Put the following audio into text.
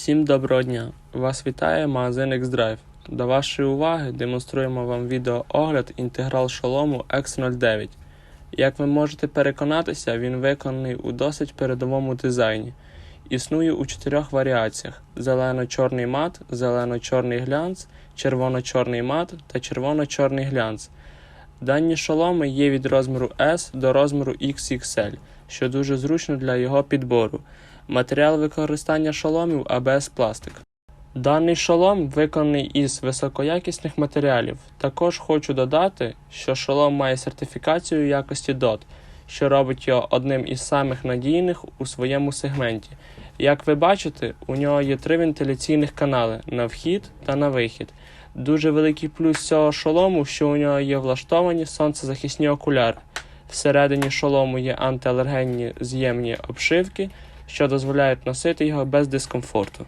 Всім доброго дня! Вас вітає магазин X-Drive. До вашої уваги демонструємо вам відеоогляд інтеграл шолому X09. Як ви можете переконатися, він виконаний у досить передовому дизайні. Існує у чотирьох варіаціях: зелено-чорний мат, зелено-чорний глянц, червоно-чорний мат та червоно-чорний глянц. Дані шоломи є від розміру S до розміру XXL, що дуже зручно для його підбору. Матеріал використання шоломів АБС пластик. Даний шолом виконаний із високоякісних матеріалів. Також хочу додати, що шолом має сертифікацію якості DOT, що робить його одним із самих надійних у своєму сегменті. Як ви бачите, у нього є три вентиляційних канали на вхід та на вихід. Дуже великий плюс цього шолому, що у нього є влаштовані сонцезахисні окуляри. Всередині шолому є антиалергенні з'ємні обшивки, що дозволяють носити його без дискомфорту.